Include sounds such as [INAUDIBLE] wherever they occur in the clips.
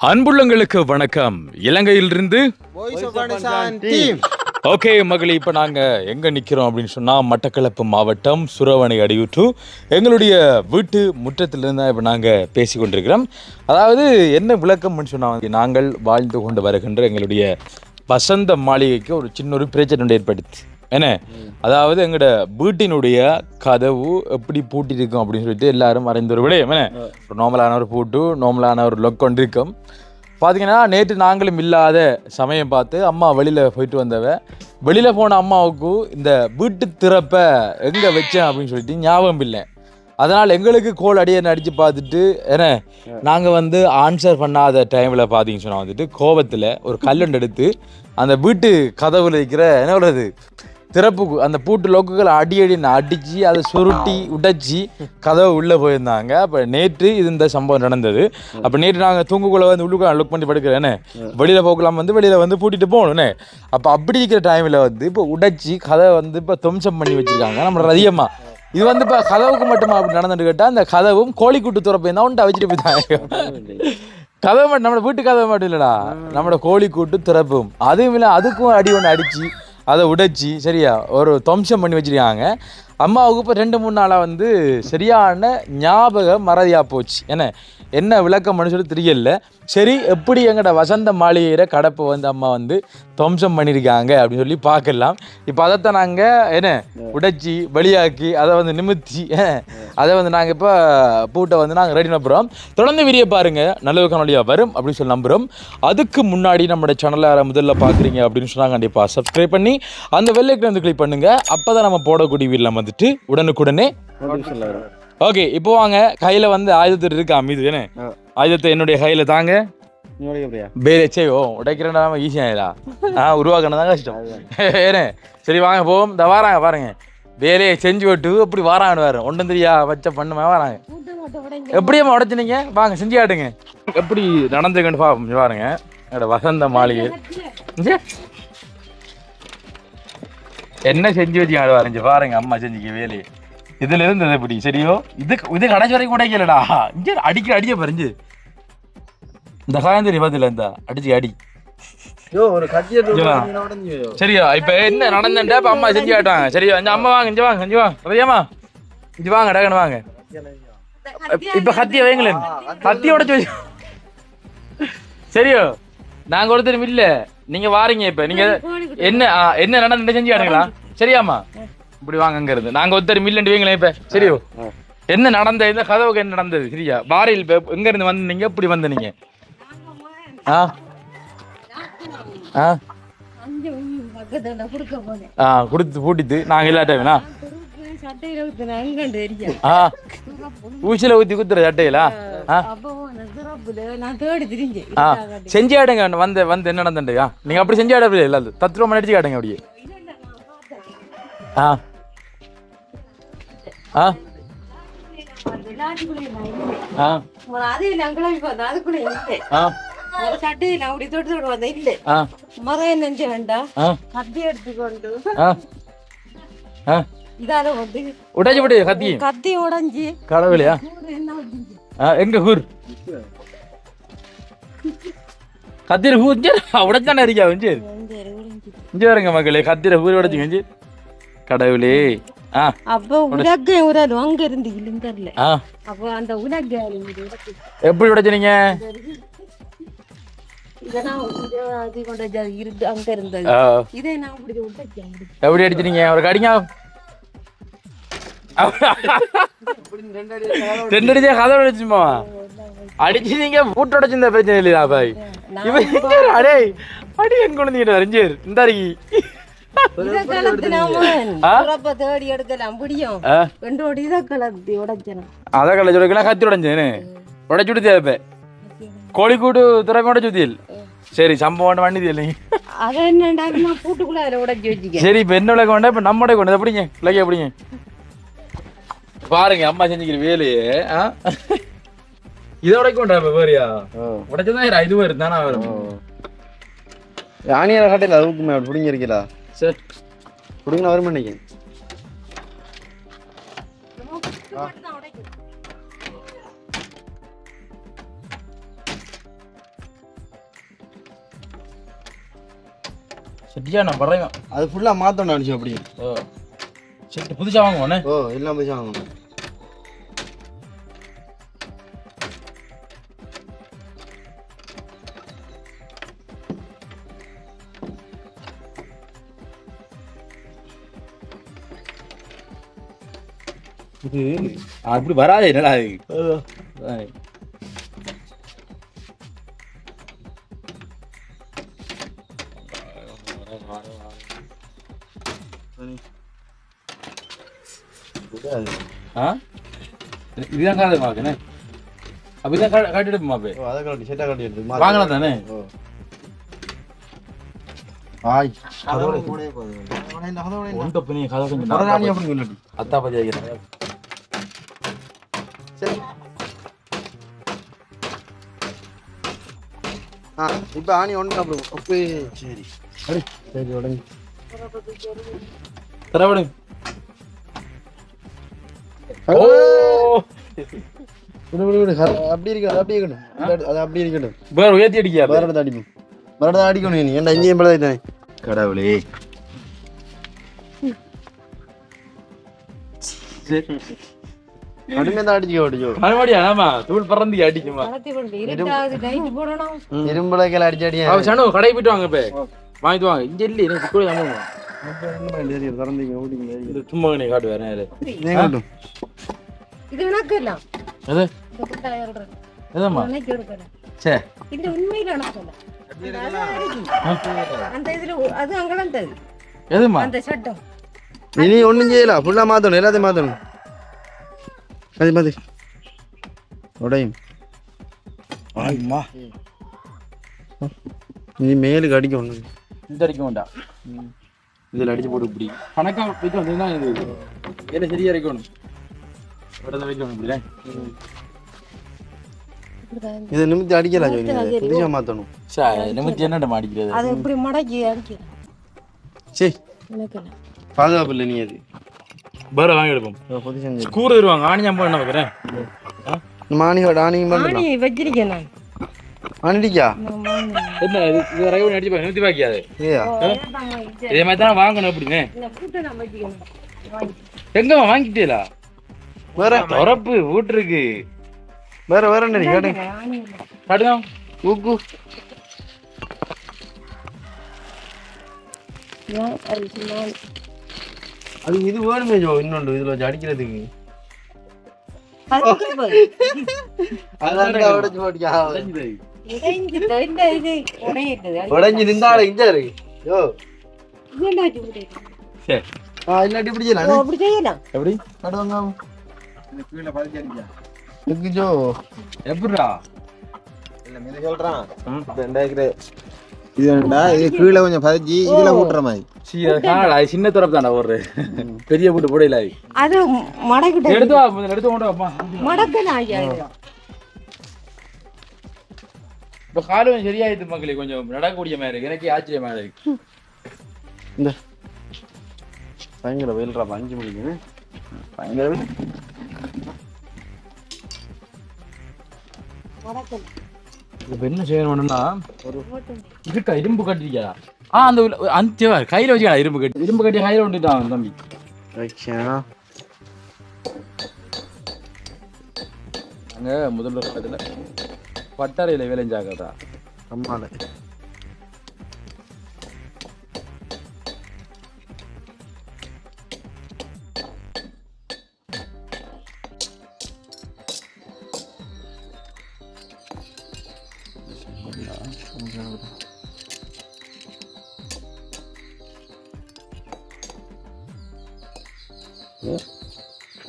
அன்புள்ளங்களுக்கு வணக்கம். இலங்கையிலிருந்து. ஓகே மகளே இப்போ நாங்கள் எங்கே நிற்கிறோம் அப்படின்னு சொன்னால் மட்டக்களப்பு மாவட்டம் சுரவணை அடியுற்று. எங்களுடைய வீட்டு முற்றத்திலிருந்து தான் இப்போ நாங்கள் பேசி கொண்டிருக்கிறோம் அதாவது என்ன விளக்கம்னு சொன்னால் நாங்கள் வாழ்ந்து கொண்டு வருகின்ற எங்களுடைய வசந்த மாளிகைக்கு ஒரு சின்ன ஒரு பிரச்சனை ஏற்படுத்து என்ன? அதாவது எங்களோட வீட்டினுடைய கதவு எப்படி பூட்டிருக்கும் அப்படின்னு சொல்லிட்டு எல்லாரும் மறைந்த ஒரு விடயம் என்ன? ஒரு நார்மலான ஒரு பூட்டு நார்மலான ஒரு லொக் கொண்டு இருக்கும். பார்த்தீங்கன்னா நேற்று நாங்களும் இல்லாத சமயம் பார்த்து அம்மா வெளியில் போயிட்டு வந்தவ வெளியில் போன அம்மாவுக்கு இந்த வீட்டு திறப்பை எங்கே வச்சேன் அப்படின்னு சொல்லிட்டு ஞாபகம் இல்லை. அதனால் எங்களுக்கு கோல் அடியன்னு அடித்து பார்த்துட்டு என்ன? நாங்கள் வந்து ஆன்சர் பண்ணாத டைமில் பார்த்தீங்கன்னு சொன்னால் வந்துட்டு கோபத்தில் ஒரு கல்லண்டு எடுத்து அந்த வீட்டு கதவுல இருக்கிற என்ன சொல்கிறது திறப்புக்கு அந்த பூட்டு லொக்குகளை அடி அடின்னு அடித்து அதை சுருட்டி உடைச்சி கதவு உள்ளே போயிருந்தாங்க. அப்போ நேற்று இது இந்த சம்பவம் நடந்தது. அப்போ நேற்று நாங்கள் தூங்குக்குள்ளே வந்து உள்ளுக்குள்ள லுக் பண்ணி படுக்கிறேன்னு வெளியில் போகலாம் வந்து வெளியில் வந்து பூட்டிட்டு போகணும்னே அப்போ அப்படி இருக்கிற டைமில் வந்து இப்போ உடைச்சி கதவை வந்து இப்போ துவம்சம் பண்ணி வச்சுருக்காங்க. நம்மளோட அதிகமாக இது வந்து இப்போ கதவுக்கு மட்டுமா அப்படி நடந்துட்டு கேட்டால் அந்த கதவும் கோழிக்கூட்டு துறப்பையும் தான் உண்டு வச்சுட்டு போயிட்டாங்க. கதவு மட்டும் நம்ம வீட்டு கதவு மட்டும் இல்லடா. நம்மளோட கோழி கூட்டு திறப்பும். அதுவும் இல்லை அதுக்கும் அடி ஒன்று அடிச்சு அதை உடைச்சி சரியா? ஒரு துவம்சம் பண்ணி வச்சிருக்காங்க. அம்மாவுக்கு இப்போ ரெண்டு மூணு நாளாக வந்து சரியான ஞாபக மறதியாக போச்சு. என்ன? என்ன விளக்கம்னு சொல்லி தெரியல. சரி எப்படி எங்கட வசந்த மாளிகையிற கடப்பை வந்து அம்மா வந்து துவம்சம் பண்ணியிருக்காங்க அப்படின்னு சொல்லி பார்க்கலாம். இப்போ அதைத்தான் நாங்கள் என்ன? உடைச்சி வெளியாக்கி அதை வந்து நிமித்தி அதை வந்து நாங்கள் இப்போ பூட்டை வந்து நாங்கள் ரெடி நம்புகிறோம் தொடர்ந்து வீடியோ பாருங்க. நல்ல காணொலியாக வரும் அப்படின்னு சொல்லி நம்புகிறோம் அதுக்கு முன்னாடி நம்மளோட சேனலை முதல்ல பார்க்குறீங்க அப்படின்னு சொன்னால் கண்டிப்பாக சப்ஸ்கிரைப் பண்ணி அந்த வெள்ளைக்கு வந்து கிளிக் பண்ணுங்க. அப்போ தான் நம்ம போடக்கூடிய வீடியோ வந்துட்டு உடனுக்குடனே. ஓகே இப்போ வாங்க. கையில் வந்து ஆயுதத்தில் இருக்கா மீது என்ன. ஆயுதத்தை என்னுடைய கையில் தாங்க. நீ உடைக்க போறியா? பேரே சே ஓ உடைக்கிறேன்னா ஈஸியாயிடா ஆ உருவாக்கணும் தான் கஷ்டம். ஏனே [LAUGHS] சரி வாங்க போவோம். இந்த வாராங்க பாருங்க. வேலையை செஞ்சு விட்டு அப்படி வாராங்க வேறு. ஒன்றும் தெரியா வச்ச பண்ணுமா வராங்க. எப்படியம்மா உடைச்சினீங்க? வாங்க செஞ்சு காட்டுங்க. எப்படி நடந்துக்கன்னு பாருங்க. என்னோட வசந்த மாளிகை. என்ன செஞ்சு வச்சுக்காடு பாருங்க பாருங்க அம்மா செஞ்சுக்க வேலையை. இதுல இருந்தது எப்படி சரியோ? இது இது கடைசி வரைக்கும் உடைக்கலடா இங்க அடிக்கிற அடிக்க பறிஞ்சு. இந்த காயந்தரி பதில இந்த அடிச்சு அடி. சரியா? இப்ப என்ன நடந்துட்டா இப்ப அம்மா செஞ்சு காட்டுவாங்க. சரியா? இந்த அம்மா வாங்க இங்க வாங்க இங்க வாங்க. சரியாம்மா? இங்க வாங்க டக்குனு வாங்க. இப்ப கத்திய வைங்களேன். கத்திய உடைச்சு வச்சு. சரியோ? நாங்க ஒருத்தரும் இல்ல. நீங்க வாரீங்க இப்ப. நீங்க என்ன என்ன நடந்து செஞ்சு காட்டுங்களா சரியாம்மா. இப்படி வாங்க அங்க இருந்து நாங்க ஒருத்தர் மில்லண்டு வைங்களேன் இப்ப. சரியோ? என்ன நடந்த இந்த கதவுக்கு என்ன நடந்தது? சரியா? வாரியில் இப்ப எங்க இருந்து வந்தீங்க இப்படி வந்தீங்க ஆ? ஆ? அஞ்சு பக்கத்துல குடுக்க போனேன் ஆ கொடுத்து பூட்டிட்டு நாங்கள் எல்லா ஊசியில் ஊற்றி குத்துற சட்டையிலா செஞ்சு ஆடுங்க வந்து வந்து என்ன நடந்துட்டுயா நீங்கள் அப்படி செஞ்சு ஆட இல்லை அது தத்துவம் அடிச்சு காட்டுங்க அப்படியே ஆ ஆ மரம் நெஞ்ச வேண்டாம் கத்தி எடுத்துக்கொண்டு இதால வந்து உடைச்சு விடு கத்தியும் கத்தி. உடைஞ்சி. கடவுளையா? எங்க ஹூர் கத்திர ஹூர் உடைச்சானே இருக்கியா வந்து உடைஞ்சு. இங்க வருங்க மக்களே கத்திர ஊர் உடைச்சுங்க இஞ்சி கடவுளே. அப்போ உலகை உராது அங்க இருந்து இல்லைங்கல்ல அப்போ அந்த உலக எப்படி அப்படி. எப்படி அடிச்சினீங்க ஒரு கடிங்க ரெண்டு அடிச்சா கதை அடிச்சு நீங்க பூட்டு பிரச்சனை இல்லையா பாய். இவன் அடே அடி எங்க கொண்டு அறிஞ்சர் இந்த அருகி கோழிக்கூடு துறக்க உடைச்சு வித்தியல் சரி சம்பவம் வண்டி இல்லைங்க சரி இப்போ என்ன உலகம் வேண்டாம் இப்போ கொண்டு எப்படிங்க உலகம் எப்படிங்க பாருங்க அம்மா செஞ்சுக்கிற வேலையே இதை உடைக்கும் வேறியா உடைச்சதான் இது இதுவும் தானே வரும். ஆனியார காட்டையில் அதுக்குமே அப்படி பிடிங்க இருக்கீங்களா பிடிங்க நான் வரும் நினைக்கிறேன் சரியா நான் பறையும் அது ஃபுல்லாக மாற்றணும் நினச்சேன் அப்படி. ஓ. சரி புதுசா வாங்குவோண்ணே ஓ எல்லாம் போய் வாங்கணும். இது அப்படி வராது என்னடா இது? அதான். ஆ? இது- இதுதான் காது மாக்குண்ணே அப்படிதான் காட்டிட்டு மாப்பே ஓ அதை கட்டி செட்டா கட்டி எடுத்து வாங்கலாம் தானே? ஓ. ஆய் அதோட கூடயே போதும். அதோட இல்ல அதோட இல்ல. ஒன்று பண்ணி கதை கொஞ்சம் மரதாணி அப்படி சொல்லி அத்தா பத்தி வைக்கிறேன். சரி. ஆ இப்போ ஆணி ஒன்று அப்புறம் உப்பு சரி. சரி சரி உடனே. தரவிடு அப்படி இருக்கணும் அப்படி இருக்கணும். அது அப்படி இருக்கட்டும் வேற உயர்த்தி அடிக்கியா வேற இடத்த அடிப்போம். வேற இடத்த அடிக்கணும் நீ. ஏன்டா இங்கேயும் கடவுளே. அடிச்சு அடிச்சு அடியா? அவ சனு கடை போயிட்டு வாங்க இப்ப. வாங்கிட்டு வாங்க. இங்க இல்ல எனக்கு இந்த சும்மா நீ காட்டு வேற இது உனக்கு எல்லாம் எது? இந்த. எதம்மா? சே. இது உண்மையில அந்த இதுல அது அங்கெல்லாம் தரு எதுமா அந்த சட்டம் இனி ஒன்றும் செய்யலாம் ஃபுல்லாக மாற்றணும் எல்லாத்தையும் மாற்றணும் அது மாற்றி உடையும். ஆமா. இனி மேலுக்கு அடிக்க ஒன்று இந்த அடிக்க வேண்டாம். இதில் அடிச்சு போட்டு இப்படி. கணக்கா போயிட்டு வந்தீங்கன்னா இது. என்ன சரியா இருக்கணும். உடனே வைக்கணும் இப்படி இதை நிமித்தி அடிக்கலாம் சொல்லி புதுசாக மாற்றணும் சார் நிமித்தி என்னட்ட மாடிக்கிறது அதை இப்படி மடக்கி அடிக்க சரி பாதுகாப்பு இல்லை நீ அது. பேர வாங்கி எடுப்போம். புதுசாக கூறு தருவாங்க என்ன வைக்கிறேன் ஆணி நான். மாணி. என்ன இது ரகை அடிச்சு பாக்க நிமித்தி பாக்கியாது இது. மாதிரி தான் வாங்கணும் அப்படின்னு இந்த கூட்டை நான் வச்சுக்கணும் வாங்கி. எங்கம்மா வாங்கிட்டீங்களா வேற உரப்பு வீட்டுருக்கு வேற வேற என்ன கேட்டு ஆணி இல்லை. காட்டுங்க ஊக்கு அது இது வேணுமே ஜோ இன்னொன்று இதில் வச்சு அடிக்கிறதுக்கு. அதான் உடச்சு போட்டியா உடைஞ்சு யோ. ஆ இல்லாட்டி இப்படி செய்யலாம். செய்யலாம். எப்படி? நடுவாங்க. கீழே எப்படிடா இல்ல மீதி சொல்றான். இது வேண்டா இது கீழே கொஞ்சம் பதிச்சு இதுல ஊட்டுற மாதிரி. சின்ன துறப்பு தான்டா ஒரு பெரிய போட்டு போடையில அது. மடக்கிட்ட எடுத்து எடுத்து ஐயா. இப்ப காலம் கொஞ்சம் சரியாயிடுது மக்களே கொஞ்சம் நடக்கக்கூடிய மாதிரி இருக்கு. எனக்கு ஆச்சரியமா இருக்கு. இந்த. பயங்கர வெயில்ரா அஞ்சு மணிக்கு. பயங்கர. இப்ப என்ன செய்யணும்னா ஒரு. இருக்கா இரும்பு கட்டிருக்கா ஆ அந்த அந்த கையில வச்சுக்கா இரும்பு கட்டி. இரும்பு கட்டி கையில விட்டுட்டான் தம்பி. அங்க முதல்ல பட்டறையில வேலைஞ்சாக்கதா அம்மால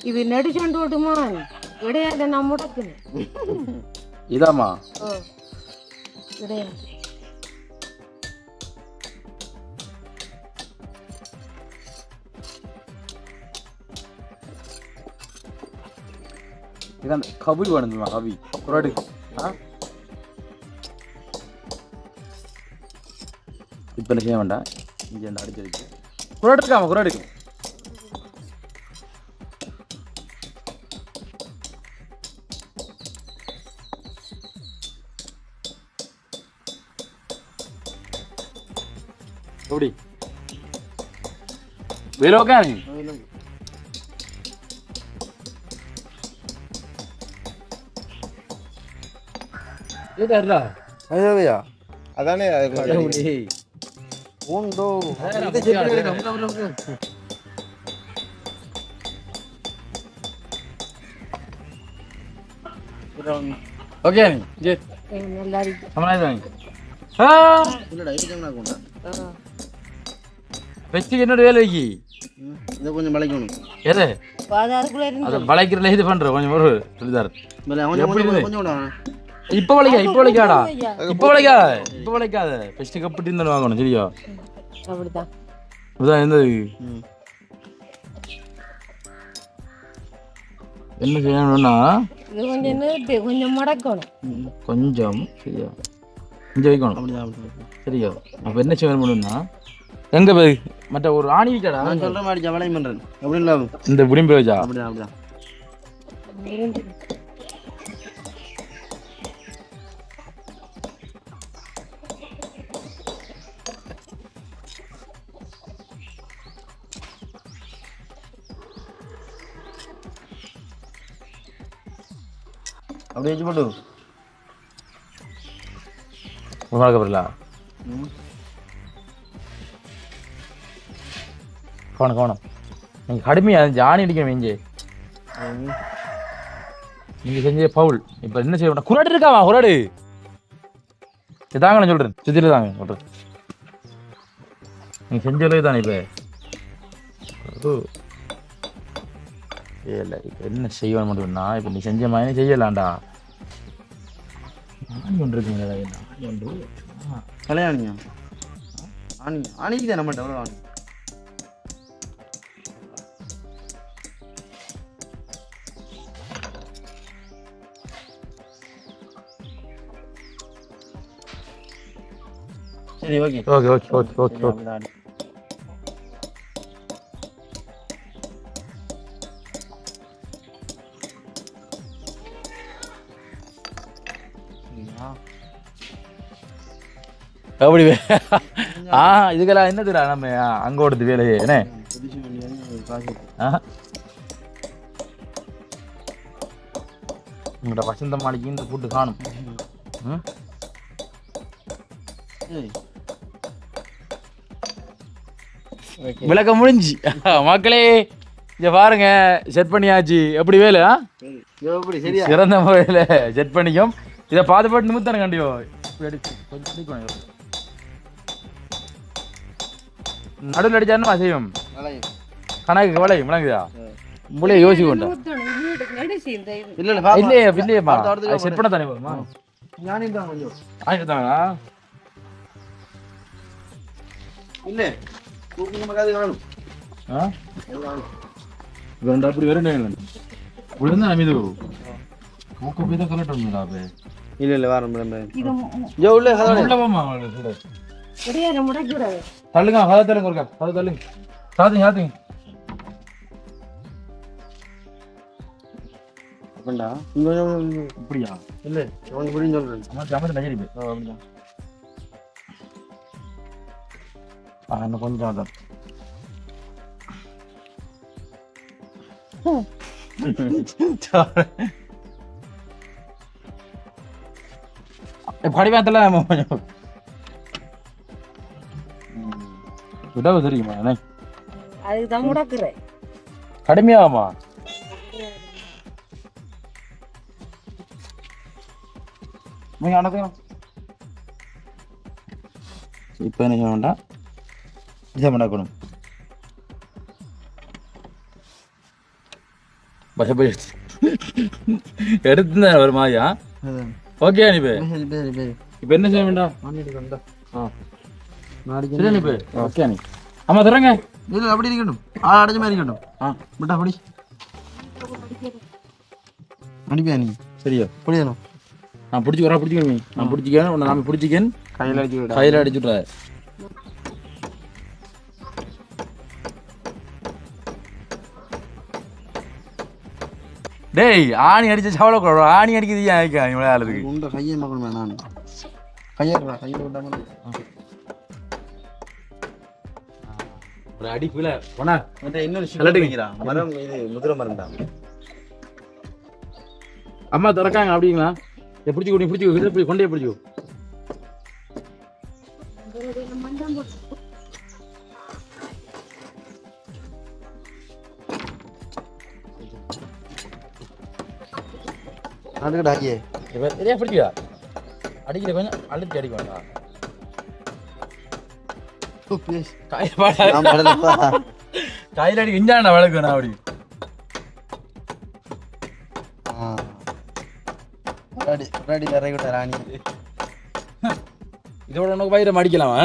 இது நடிச்சோண்டு விட்டுமா கிடையாது நான் முடக்குனேன். கிடையாது இதான் கபி வேணுமா கபி? குராடு ஆ? இப்போ என்ன செய்ய வேண்டாம். இங்கே அடிச்சு அடிச்சு குராடு இருக்காமா குராடு இருக்கு வேலை உட்காரு ஏதாடா ஐயோவையா அதானே அதுக்கு உண்டோ வெச்சுக்கு என்னோட வேலை வைக்கி இதை கொஞ்சம் மலைக்கணும் எது? அதை வளைக்கிறதுல இது பண்ற கொஞ்சம் ஒரு விடா. இப்ப வளைக்கா இப்ப வளைக்காடா. இப்ப வளைக்காத இப்ப வளைக்காத ஃபர்ஸ்ட் கப்பிட்டு இருந்தாலும் வாங்கணும் சரியா? அப்படிதான். இதுதான் எந்த ம். என்ன செய்யணும்னா? இது கொஞ்சம் மடக்கணும். கொஞ்சம் சரியா. கொஞ்சம் வைக்கணும். சரியா? அப்ப என்ன செய்யணும்னா எங்க போய்? மற்ற ஒரு ஆணி வைக்கடா நான் சொல்ற மாதிரி ஜவலையும் பண்றேன் எப்படி இல்லை இந்த அப்படிதான் அப்படிதான் இருந்து. அப்படியே வச்சு போட்டு. வணக்கம் வரல கவனம் கவனம். நீங்க கடுமையா ஜானி அடிக்கணும் இஞ்சி நீங்க செஞ்ச பவுல். இப்ப என்ன செய்ய குராடு இருக்காவா? குராடு இதாங்க நான் சொல்றேன். சுத்தில தாங்க சொல்றேன். நீங்க செஞ்சலே தானே இப்போ? இல்லை இப்போ என்ன செய்வான்னு மட்டும்னா இப்போ நீ செஞ்ச மாதிரி செய்யலாம்டா. ஆணி ஒன்று இருக்குங்களா ஆணி ஒன்று. சும்மா. ஆணி ஆணிக்கு தான் நம்மகிட்ட எவ்வளோ ஆணி? சரி okay. Okay okay okay okay okay. அப்படி ஆ இதுக்கெல்லாம் என்னதுடா நம்ம அங்க ஓடுது வேலையே என்ன? உங்களோட வசந்த மாளிகை இந்த கூட்டு காணும். ம்? விளக்கம் முடிஞ்சு. மக்களே இங்க பாருங்க செட் பண்ணியாச்சு. எப்படி வேலை ஆ? சிறந்த முறையில் செட் பண்ணிக்கும் இதை பார்த்து பாட்டு நிமித்தானே கண்டிப்பா. நடுவில் அடிச்சாருன்னு அசைவம் வளையும். கணக்கு வலை விளங்குதா? மூளையை யோசிக்க வேண்டாம். இல்லையே இல்லையேம்மா செட் பண்ண தானே போதுமா கொஞ்சம். இல்ல. ரெண்டு அப்படி வரணும் விழுந்தா நம்ம இது மூக்க போய் தான் கலட்டணும்டா அப்போ இல்ல இல்ல வரேன் வரேன் இது மு- ஜோ உள்ள உள்ள தள்ளுங்க தள்ளுங்க ஒருக்கா தள்ளுங்க சாத்துங்க சாத்துங்க கொஞ்சம் இப்படியா இல்ல உனக்கு புரியும் சொல்றேன் ஜாமத்து ஓ, அப்படிதான் இன்னும் கொஞ்சம் அதான் படிவாத்தில் கொஞ்சம் விடவு தெரியுமா என்ன? அதுக்கு தான் முடக்குறேன். கடுமையாகுமா? நீங்க அனுப்புங்க. இப்போ என்ன வேண்டாம். இதை பண்ணக்கணும் பசப்படி எடுத்து ஒரு மாதிரியா. ஓகே அனுப்பு இப்போ என்ன செய்ய வேண்டாம் ஆ அனுப்பு ஓகே அனி ஆமாம் தரங்க இல்ல அப்படி இருக்கட்டும் ஆ அடைஞ்ச மாதிரி இருக்கட்டும் ஆ விட்டா படி அடிப்பியா நீ சரியா புரியணும் நான் பிடிச்சிக்கிறேன் பிடிச்சிக்கிறேன் நான் பிடிச்சிக்கிறேன் உன்னை நாம பிடிச்சிக்கேன் கையில் அடிச்சு கையில் அடிச்சுட்றாரு டேய் ஆணி அடிச்ச சவள கூட ஆணி அடிக்குது ஏன் ஆயிக்கா இவ்வளோ ஆளுக்கு உண்ட கையை பார்க்கணுமே நான். கையேறா கையில் மட்டும் ஒரு அடி கீழே. போனா? இன்னொரு கலட்டுங்க. வைக்கிறா மரம் இது முதிரை மரம் தான் அம்மா திறக்காங்க அப்படிங்களா? இதை பிடிச்சி நீ பிடிச்சி கொண்டே பிடிச்சி அதுக்கிட்ட ஆகியே இப்போ இதே பிடிச்சியா அடிக்கிற கொஞ்சம் அழுத்தி அடிக்க வேண்டாம். நான் காயில் அடி இஞ்சாண்டா வழக்கு வேணா அப்படி முன்னாடி முன்னாடி நிறைய கூட ராணி. இதோட உனக்கு பயிரை அடிக்கலாமா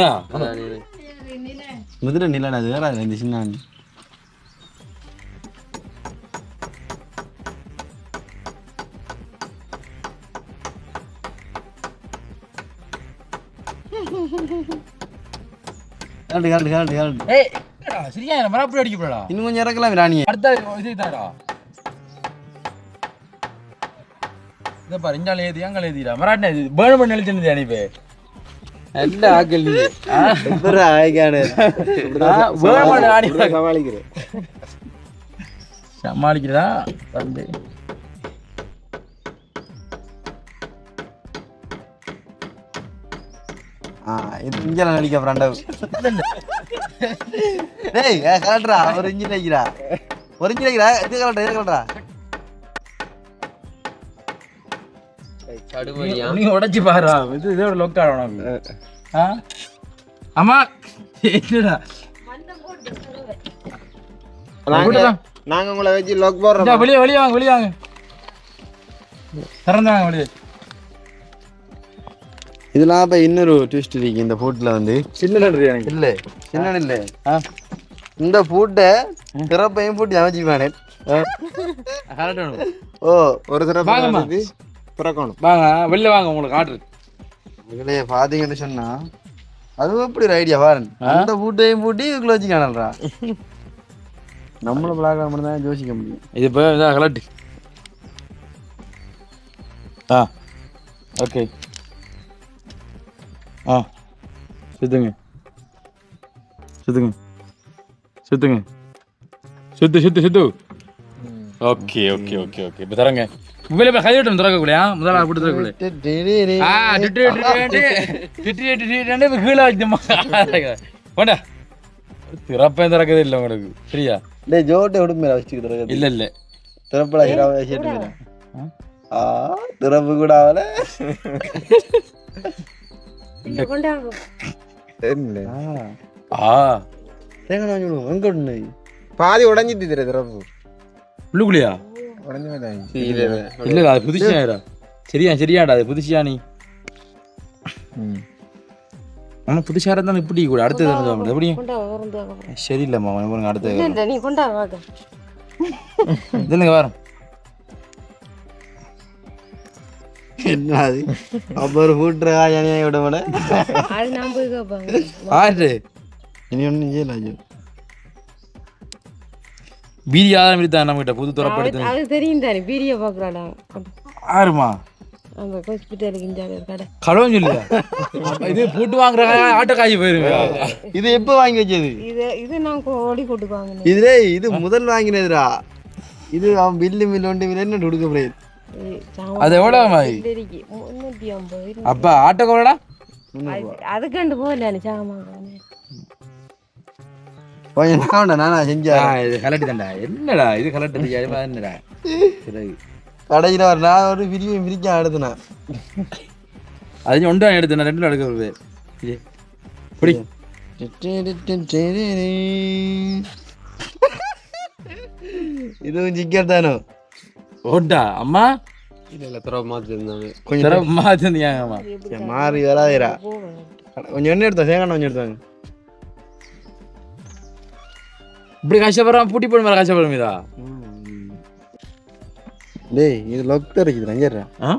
முதிரை நிலன் அது வேற இந்த சின்ன கரண்டு கரண்டு கரண்டு கரண்டு ஏய் என்னடா, சரியா மரப்படி அடிக்க போடா இன்னும் கொஞ்சம் இறக்கலாம் ராணியை. அடுத்த இது தாடா இதை பாரு இஞ்சால ஏதி அங்கே ஏதிடா மராட்டின இது பேர்ன் பண்ணி எழுதினது அனுப்பி நல்ல ஆக்கள் நீ? ஆய்க்கானு பேர்ன் பண்ணி சமாளிக்கிறேன். சமாளிக்கிறதா? வந்து. இது இஞ்சல நடிக்க ஃப்ரெண்டவ் டேய் கலட்ரா ஒரு இஞ்சி நடிக்கிறா ஒரு இஞ்சி நடிக்கிறா இது கலட்ரா இது கலட்ரா நீ உடைச்சு பாரு. இது இதோட லொக்கா உனக்கு ஆ? அம்மா என்னடா? நாங்க நாங்க உங்களை வச்சு லாக் போடுறோம். வெளியே வெளியே வாங்க வெளியே வாங்க. திறந்தாங்க வெளியே. இதெல்லாம் இப்போ இன்னொரு ட்விஸ்ட் இருக்கு இந்த ஃபுட்டில் வந்து. சின்ன எனக்கு இல்ல சின்ன இல்ல. இந்த ஃபுட்டை பிறப்பையும் பூட்டி அமைச்சிப்பானே ஓ ஒரு தடவை பிறக்கணும். வாங்க வெளில வாங்க உங்களுக்கு ஆர்டர். இதுல பாத்தீங்கன்னு சொன்னா அது எப்படி ஒரு ஐடியா பாருங்க. அந்த பூட்டையும் பூட்டி இதுக்குள்ள வச்சு காணல்றா நம்மள பிளாக் மட்டும் தான் யோசிக்க முடியும். இது இப்போ கலட்டு ஆ ஓகே ஆ சுத்துங்க சுத்துங்க சுத்துங்க சுத்து சுத்து சுத்து ஓகே ஓகே ஓகே ஓகே இப்போ தரங்க மொபைல் இப்போ கையிட்டு திறக்கக்கூடாது முதல்ல போட்டு திறக்கக்கூடாது ஆ டிட்டு டிட்டு டிட்டு டிட்டு இப்போ கீழே வச்சுமா வேண்டா திறப்பேன் திறக்கதே இல்லை உங்களுக்கு சரியா டேய் ஜோட்டை உடுமையில வச்சுக்கிட்டு இல்லை இல்லை திறப்படா ஆ திறப்பு கூட ஆகல பாதி உடஞ்சிட்டு திறப்பு உள்ளுக்குள்ளியா? இல்ல அது புதுசியாடா சரியா சரியாடா அது புதுசியா நீ. ஆனா புதுசா இருந்தா இப்படி கூட அடுத்தது எப்படி? அப்புறம் சரியில்லைம்மா பாருங்க அடுத்தது நீ கொண்டா வாங்க. இதுங்க வரோம் என்ன அது அப்ப ஒரு பூட்டுறா யானையை விட கேட்பாங்க. ஆறு இனி ஒன்றும் செய்யல ஐயோ. இருந்தா நம்ம கிட்ட புது துறப்படுத்து அது தெரியும் தானே பீரிய பாக்குறாடா ஆறுமா அந்த ஹாஸ்பிட்டலுக்கு இந்த கடை. கடவுள் சொல்லியா? இது போட்டு வாங்குற ஆட்டோ காய் போயிருங்க இது எப்போ வாங்கி வச்சது? இது இது நான் ஓடி வாங்கினேன். இதுலே இது முதல் வாங்கினதுடா. இது அவன் பில்லு மில்லு ஒன்று மில்லு என்ன கொடுக்க முடியாது அது எவ்வளவு அப்ப ஆட்டோ கோடா அது கண்டு போகல சாமான் கொஞ்சம் நான் நானா செஞ்சேன் இது கலட்டி தான்டா என்னடா இது கலட்டி என்னடா சரி கடையில் ஒரு நான் ஒரு பிரிவு பிரிக்க அடுத்துனா அது ஒன்று தான் எடுத்து நான் ரெண்டு எடுக்க வருது இது பிடி இதுவும் சிக்கர் தானோ ஓட்டா அம்மா? கொஞ்சம் சிறப்பு மாத்திருந்தீங்கம்மா சரி, மாறி வராதேரா. கொஞ்சம் எண்ணெய் எடுத்தோம் தேங்காய் கொஞ்சம் எடுத்தாங்க. இப்படி கஷ்டப்படுறான் பூட்டி போட மேலே கஷ்டப்படும் இதா டேய் இது லொக் இருக்குது அஞ்சர்ரா ஆ?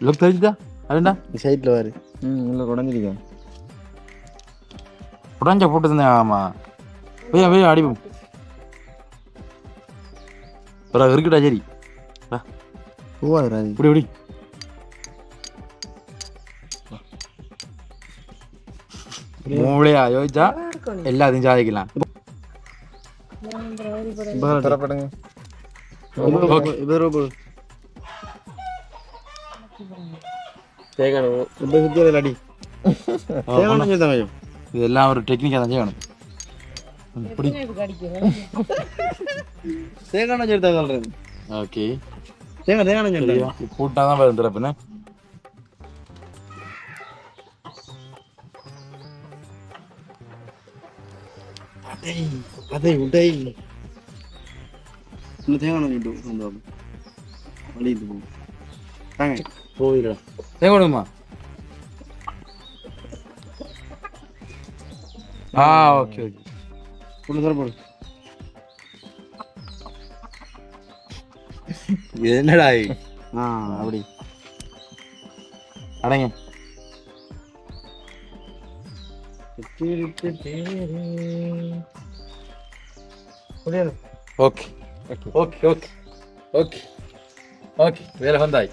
லோக் தெரிஞ்சுதா அதுண்டா சைட்டில் வாரு. ம் இல்லை உடஞ்சிருக்கேன் உடஞ்ச போட்டு தந்தேன் ஆமா. போய் போய் அடிப்போம். ஒரு இருக்குடா சரி வா, போவாதுரா அது இப்படி இப்படி மூளையா யோசிச்சா சாதிக்கணும் எல்லாத்தையும் சாதிக்கலாம் தேங்காய் சேர்த்தா சொல்றது ஓகே தேங்காய் தேங்காய் சரியா? கூட்டாக தான் வரும் திறப்புன்னு அதை உடை. இந்த தேங்காய் அந்த வழி இது போ. தாங்க போயிடலாம் தேங்க கொடுங்கம்மா. ஆ ஓகே ஓகே தர என்னடா? ஆ அப்படி. அடங்க. Okay. Okay okay. Okay. Okay வேலை வந்தாய்.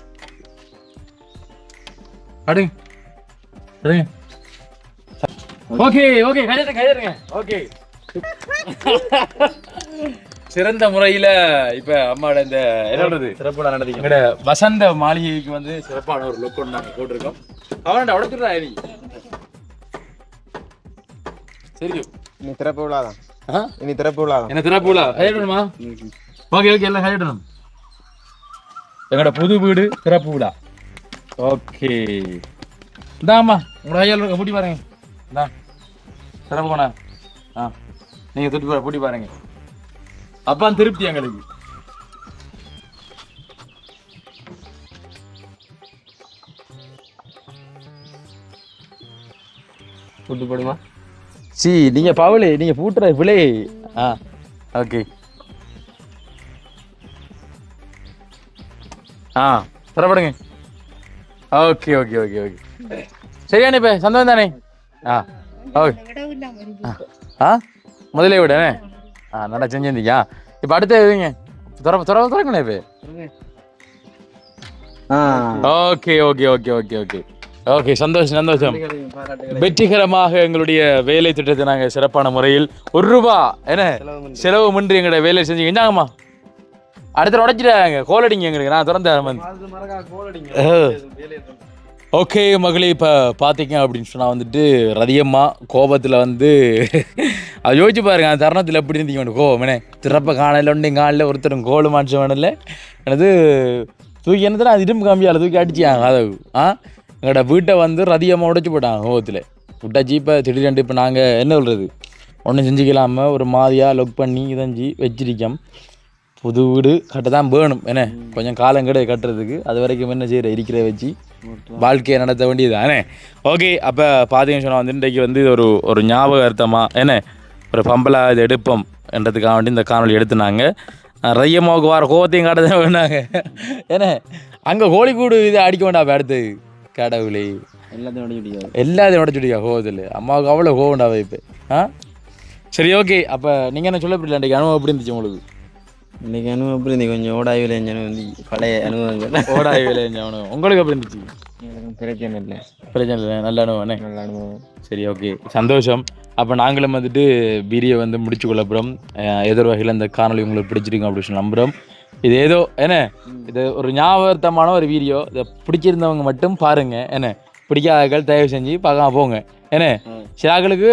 அடுங்க. அடுங்க. ஓகே ஓகே கையெழுத்துங்க ஓகே. சிறந்த முறையில இப்ப அம்மாவோட இந்த என்ன சொல்றது? சிறப்பாக நடத்தி எங்கட வசந்த மாளிகைக்கு வந்து சிறப்பான ஒரு லுக் ஒன்று நாங்கள் போட்டிருக்கோம். அவன்டா உடச்சுடுறா நீ சரி இனி திறப்பு விழாதான். இனி திறப்பு விழாதான். என்ன திறப்புலா கையிடணுமா ஓகே ஓகே எல்லாம் கையிடணும் எங்களோட புது வீடு திறப்பு விழா. ஓகே இந்தாம்மா உங்களோட இருக்க பூட்டி பாருங்க. இந்தா. திறப்பு போனா. ஆ. நீங்கள் தொட்டி பூட்டி பாருங்க. அப்பா திருப்தி எங்களுக்கு. கூட்டு போடுமா? சி நீங்க பவுலு நீங்க பூட்டுற விலை. ஆ. ஓகே. ஆ புறப்படுங்க ஓகே ஓகே ஓகே ஓகே. சரியானே இப்போ சந்தோஷம் தானே? ஆ ஓகே. ஆ? முதலே விடனே ஆ நல்லா செஞ்சிருந்தீங்க இப்போ அடுத்து எதுங்க துற துற துறக்கணும் இப்போ. ஆ. Okay okay okay okay okay. Okay சந்தோஷம் சந்தோஷம். வெற்றிகரமாக எங்களுடைய வேலை திட்டத்தை நாங்கள் சிறப்பான முறையில் ஒரு ரூபா என்ன? செலவு மின்றி எங்களுடைய வேலையை செஞ்சீங்க இந்தாங்கம்மா. அடுத்த உடைச்சிட்டாங்க கோல் அடிங்க எங்களுக்கு. நான் திறந்த வந்து. ஓகே மகளே இப்போ பார்த்தீங்க அப்படின்னு சொன்னால் வந்துட்டு ரதியம்மா கோபத்தில் வந்து [LAUGHS] அது யோசிச்சு பாருங்க அந்த தருணத்தில் எப்படி இருந்தீங்க கோவமனே திறப்ப காணல ஒன்று காணல ஒருத்தரும் கோல் மாற்ற வேணல. எனது தூக்கி என்னத்தில் அது இரும்பு கம்பியால் தூக்கி அடிச்சியாங்க அதை? ஆ? எங்களோட வீட்டை வந்து ரதியம்மா உடைச்சி போட்டாங்க கோவத்தில் விட்டாச்சு இப்போ திடீரெண்டு இப்போ நாங்கள் என்ன சொல்கிறது ஒன்றும் செஞ்சுக்கலாமல் ஒரு மாதிரியாக லொக் பண்ணி இதஞ்சி வச்சிருக்கோம். புது வீடு கட்ட தான் வேணும். என்ன? கொஞ்சம் காலம் கிடையாது கட்டுறதுக்கு. அது வரைக்கும் என்ன செய்கிற இருக்கிற வச்சு வாழ்க்கையை நடத்த வேண்டியதுதானே ஓகே அப்போ பார்த்தீங்கன்னு சொன்னால் வந்து இன்றைக்கு வந்து இது ஒரு ஒரு ஞாபகார்த்தமாக என்ன? ஒரு பம்பலா இது எடுப்போம் என்றதுக்காக வேண்டி இந்த காணொலி எடுத்துனாங்க. ரையம்மாவுக்கு வர கோவத்தையும் காட்ட தான் வேணாங்க. என்ன? அங்கே கோழிக்கூடு இது அடிக்க வேண்டாம் அடுத்து. கடவுளே. எல்லாத்தையும் உடச்சுடியா கோவத்தில். அம்மாவுக்கு அவ்வளோ கோவம்டாவே இப்போ. ஆ? சரி ஓகே. அப்போ நீங்கள் என்ன சொல்ல முடியல இன்றைக்கு அனுபவம் எப்படி இருந்துச்சு உங்களுக்கு? இன்னைக்கு அனுபவம் எப்படி இருந்தது கொஞ்சம் ஓடாய்வில் அனுபவம் வந்து பழைய அனுபவங்கள். ஓடாய் அனுபவம். உங்களுக்கு எப்படி இருந்துச்சு? எனக்கு பிரச்சனை இல்லை. பிரச்சனை இல்லை. நல்ல அனுபவம் நல்ல அனுபவம். சரி ஓகே சந்தோஷம். அப்போ நாங்களும் வந்துட்டு வீடியோ வந்து முடிச்சு கொள்ள போகிறோம் ஏதோ ஒரு வகையில் இந்த காணொளி உங்களுக்கு பிடிச்சிருக்கும் அப்படின்னு சொல்லி நம்புகிறோம் இது ஏதோ என்ன? இது ஒரு ஞாபகத்தமான ஒரு வீடியோ. இதை பிடிச்சிருந்தவங்க மட்டும் பாருங்க என்ன? பிடிக்காதவர்கள் தயவு செஞ்சு பார்க்காம போங்க என்ன? சில ஆட்களுக்கு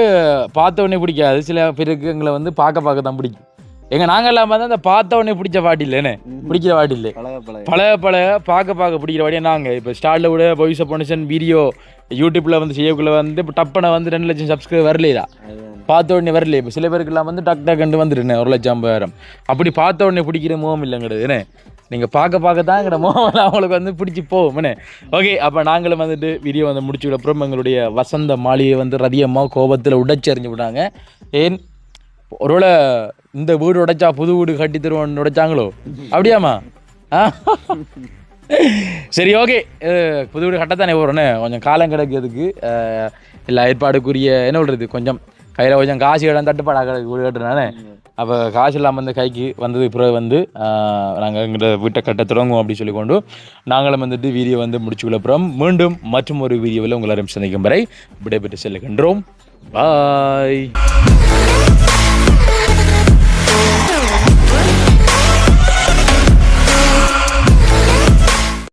பார்த்த உடனே பிடிக்காது. சில பேருக்கு எங்களை வந்து பார்க்க பார்க்க தான் பிடிக்கும். எங்க நாங்கள் எல்லாம் பார்த்தா அந்த பார்த்த உடனே பிடிச்ச பாட்டு இல்லை என்ன பிடிக்கிற பாட்டு இல்லை. பழக பழக. பழைய பழைய பார்க்க பார்க்க பிடிக்கிற வழியே நாங்கள் இப்போ ஸ்டார்டில் விட வாய்ஸ் பொனிஷன் வீடியோ யூடியூப்பில் வந்து செய்யக்குள்ள வந்து இப்போ டப்பனை வந்து ரெண்டு லட்சம் சப்ஸ்கிரைப் வரலையா பார்த்த உடனே வரலையே. இப்போ சில பேருக்குலாம் வந்து டக் டக்குன்னு வந்துருண்ணே ஒரு லட்சம் ஐம்பதாயிரம். அப்படி பார்த்த உடனே பிடிக்கிற மோகம் இல்லைங்கிறது என்ன? நீங்கள் பார்க்க பார்க்க தான் எங்கட மோகம் அவங்களுக்கு வந்து பிடிச்சி போகும் என்ன? ஓகே அப்போ நாங்களும் வந்துட்டு வீடியோ வந்து முடிச்சு அப்புறம் எங்களுடைய வசந்த மாளிகை வந்து ரதியம்மா கோபத்தில் உடைச்செறிஞ்சு விட்டாங்க. ஏன்? ஒருவேளை இந்த வீடு உடைச்சா புது வீடு கட்டி தருவோம் உடைச்சாங்களோ? அப்படியாம்மா? சரி ஓகே புது வீடு கட்டத்தானே போகிறோன்னு கொஞ்சம் காலம் கிடைக்கிறதுக்கு எல்லா ஏற்பாடுக்குரிய என்ன சொல்கிறது கொஞ்சம் கையில் கொஞ்சம் காசு இடம் தட்டுப்பாடாக கிடக்கு வீடு கட்டுறனால அப்போ காசு இல்லாமல் வந்து கைக்கு வந்தது பிறகு வந்து நாங்கள் எங்கிட்ட வீட்டை கட்ட தொடங்குவோம் அப்படின்னு சொல்லி கொண்டு நாங்களும் வந்துட்டு வீடியோ வந்து முடிச்சு அப்புறம் மீண்டும் மற்றும் ஒரு வீடியோவில் உங்களாரும் சந்திக்கும் வரை விடைபெற்று செல்கின்றோம். பாய்